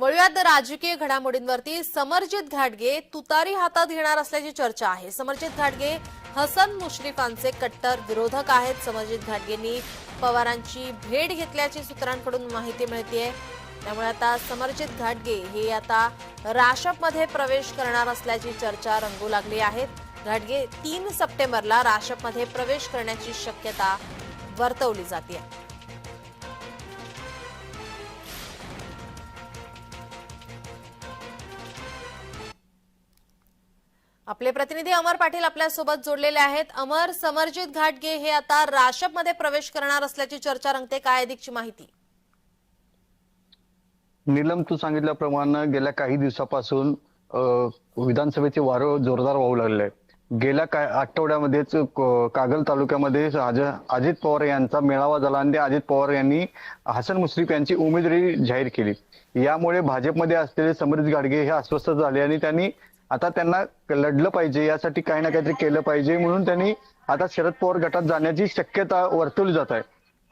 वळूयात राजकीय घडामोडींवरती. समरजित घाटगे तुतारी हातात घेणार असल्याची चर्चा आहे. समरजित घाटगे हसन मुश्रीफांचे कट्टर विरोधक आहेत. समरजित घाटगेंनी पवारांची भेट घेतल्याची सूत्रांकडून माहिती मिळते त्यामुळे आता समरजित घाटगे हे आता राशपमध्ये प्रवेश करणार असल्याची चर्चा रंगू लागली आहेत घाटगे तीन सप्टेंबरला राशपमध्ये प्रवेश करण्याची शक्यता वर्तवली जाते आपले प्रतिनिधी अमर पाटील आपल्यासोबत जोडलेले आहेत. अमर समरजित घाटगे हे आता राशपमध्ये प्रवेश करणार असल्याची चर्चा रंगते. काय अधिकची माहिती? नीलम तू सांगितल्याप्रमाणे गेल्या काही दिवसापासून विधानसभेचे वारं जोरदार वाहू लागले आहे गेल्या काय आठवड्यामध्येच कागल तालुक्यामध्ये अजित पवार यांचा मेळावा झाला आणि अजित पवार यांनी हसन मुश्रीफ यांची उमेदवारी जाहीर केली. यामुळे भाजपमध्ये असलेले समरित गाडगे हे अस्वस्थ झाले आणि त्यांनी आता त्यांना लढलं पाहिजे यासाठी काही ना काहीतरी केलं पाहिजे म्हणून त्यांनी आता शरद पवार गटात जाण्याची शक्यता वर्तवली जात आहे.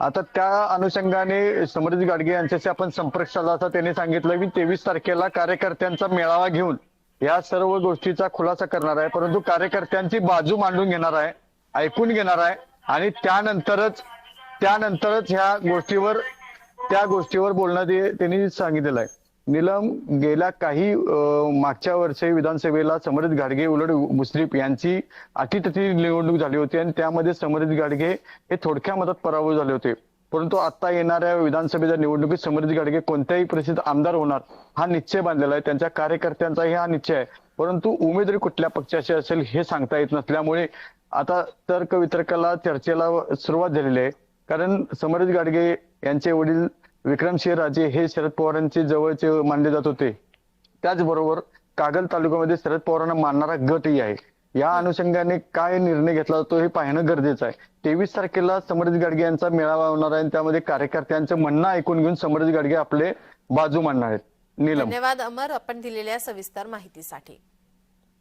आता त्या अनुषंगाने समृद्धी गाडगे यांच्याशी आपण संपर्क साधला असता त्यांनी सांगितलं की तेवीस तारखेला कार्यकर्त्यांचा मेळावा घेऊन या सर्व गोष्टीचा खुलासा करणार आहे. परंतु कार्यकर्त्यांची बाजू मांडून घेणार आहे ऐकून घेणार आहे आणि त्यानंतरच त्यानंतरच ह्या गोष्टीवर त्या गोष्टीवर बोलणं त्यांनी सांगितलेलं आहे. नीलम गेल्या काही मागच्या वर्षी विधानसभेला समरित गाडगे उलट मुश्रीफ यांची अटीतटी निवडणूक झाली होती आणि त्यामध्ये समरित गाडगे हे थोडक्या मतात पराभव झाले होते. परंतु आता येणाऱ्या विधानसभेच्या निवडणुकीत समरित गाडगे कोणत्याही परिस्थितीत आमदार होणार हा निश्चय बांधलेला आहे. त्यांच्या कार्यकर्त्यांचाही हा निश्चय आहे. परंतु उमेदवारी कुठल्या पक्षाची असेल हे सांगता येत नसल्यामुळे आता तर्क वितर्काला चर्चेला सुरुवात झालेली आहे. कारण समरित गाडगे यांचे वडील विक्रमसिंह राजे हे शरद पवारांचे जवळचे मानले जात होते. त्याचबरोबर कागल तालुक्यामध्ये शरद पवारांना मानणारा गटही आहे. या अनुषंगाने काय निर्णय घेतला जातो हे पाहणं गरजेचं आहे. तेवीस तारखेला समृद्ध गाडगे यांचा मेळावा होणार आहे आणि त्यामध्ये कार्यकर्त्यांचं म्हणणं ऐकून घेऊन समृद्ध गाडगे आपले बाजू मांडणार आहेत. धन्यवाद अमर आपण दिलेल्या सविस्तर माहितीसाठी.